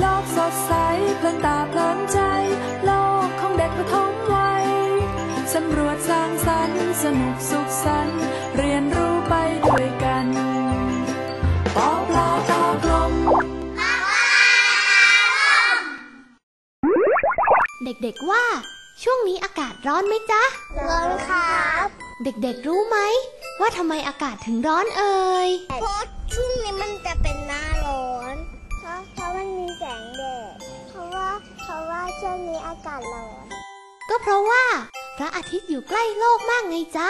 โลกสดใสเพลินตาเพลินใจ โลกของเด็กประถมวัยสำรวจสร้างสรรค์สนุกสุขสันต์เรียนรู้ไปด้วยกันปอปลาตากลมเด็กๆว่า ช่วงนี้อากาศร้อนไหมจ๊ะ ร้อนครับ เด็กๆรู้ไหม ว่าทำไมอากาศถึงร้อนเอ่ยเพราะช่วงนี้มันจะเป็นากาศร้อน ก็เพราะว่า พระอาทิตย์อยู่ใกล้โลกมากไงจ๊ะ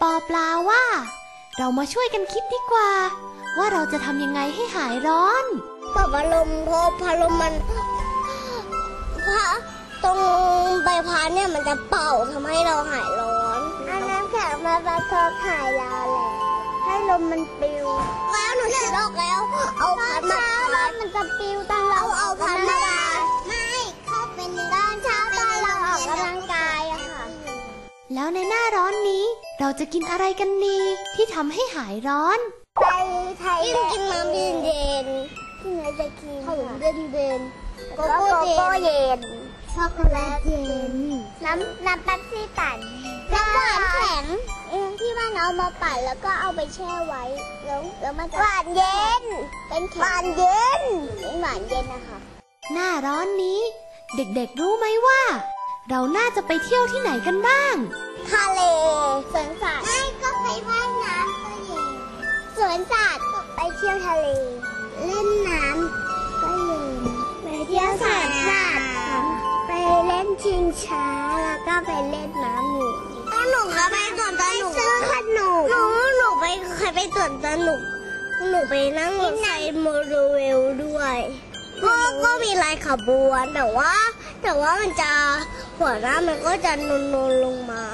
ปอปลาว่า เรามาช่วยกันคิดดีกว่า ว่าเราจะทำยังไงให้หายร้อนปรับพัดลมเพราะพัดลมมันพระตรงใบพัดเนี่ยมันจะเป่าทำให้เราหายร้อนอันน้ำแข็งมาประทบหายร้อนแล้วให้ลมมันปิวแล้วหนูคิดออกแล้ว เอาพัดมาพัดมันจะปิว แล้วในหน้าร้อนนี้ เราจะกินอะไรกันดีที่ทำให้หายร้อน ไปไทยกินกินน้ำเย็นเย็นกินอะไรจะกินขนมเย็นเย็นโกโก้เย็นช็อกโกแลตเย็นน้ำน้ำแป๊บซี่ปั่นน้ำหวานแข็งที่บ้านเอามาปั่นแล้วก็เอาไปแช่ไว้แล้วแล้วมันจะหวานเย็น เป็นหวานเย็นเป็นหวานเย็นนะคะ หน้าร้อนนี้ เด็กๆรู้ไหมว่า เราน่าจะไปเที่ยวที่ไหนกันบ้าง ทะเลสวนสัตว์ไม่ก็ไปว่ายน้ำก็เย็นสวนสัตว์ไปเที่ยวทะเล เล่นน้ำก็เย็นไปเที่ยวสวนสัตว์ไปเล่นชิงช้าแล้วก็ไปเล่นน้ำหนูหนูก็ไปสวนสนุกซื้อขนมหนูหนูไปเคยไปสวนสนุกหนูไปนั่งรถไฟโมโนเวลด้วยก็ก็มีลายขบวนแต่ว่า แต่ว่ามันจะ หัวหน้ามันก็จะนูนๆลงมา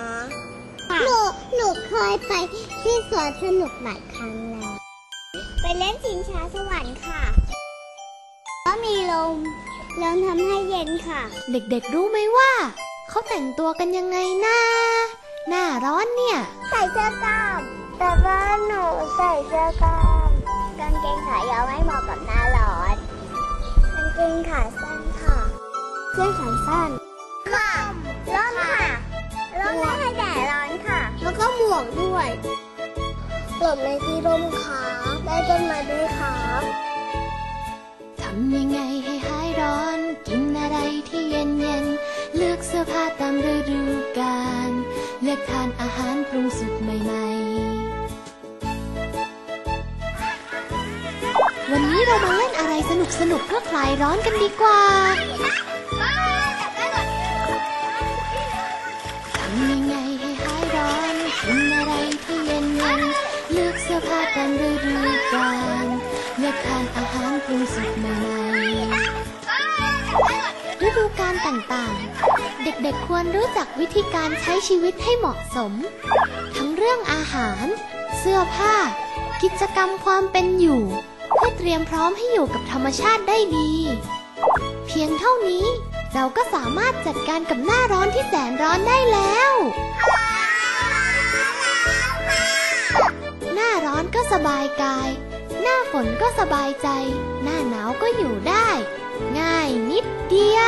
หนูหนูเคยไปที่สวนสนุกหลายครั้งแล้วไปเล่นชิงช้าสวรรค์ค่ะ ก็มีลมลมทำให้เย็นค่ะ เด็กๆรู้ไหมว่าเขาแต่งตัวกันยังไงนะ หน้าร้อนเนี่ย ใส่เสื้อกล้ามแต่ว่าหนูใส่เสื้อกล้ามกางเกงขายาวไม่เหมาะกับหน้าร้อนกางเกงขาสั้นค่ะเสื้อขาสั้นค่ะร่มค่ะ ร่มไม่ให้แดดร้อนค่ะ แล้วก็หมวกด้วยหลบในที่ร่มขาได้ต้นไม้ด้วยค่ะทำยังไงให้หายร้อน กินอะไรที่เย็นเย็นเลือกเสื้อผ้าตามฤดูกาลเลือกทานอาหารปรุงสุกใหม่ๆ วันนี้เรามาเล่นอะไรสนุกสนุกๆเพื่อคลายร้อนกันดีกว่า อกเสื้อผ้าตามฤดูกาลเลือกทานอาหารปรุงสุกใหม่ๆฤดูกาลต่างๆ เด็กๆควรรู้จักวิธีการใช้ชีวิตให้เหมาะสม ทั้งเรื่องอาหาร เสื้อผ้า กิจกรรมความเป็นอยู่ เพื่อเตรียมพร้อมให้อยู่กับธรรมชาติได้ดี เพียงเท่านี้เราก็สามารถจัดการกับหน้าร้อนที่แสนร้อนได้แล้ว สบายกาย หน้าฝนก็สบายใจ หน้าหนาวก็อยู่ได้ ง่ายนิดเดียว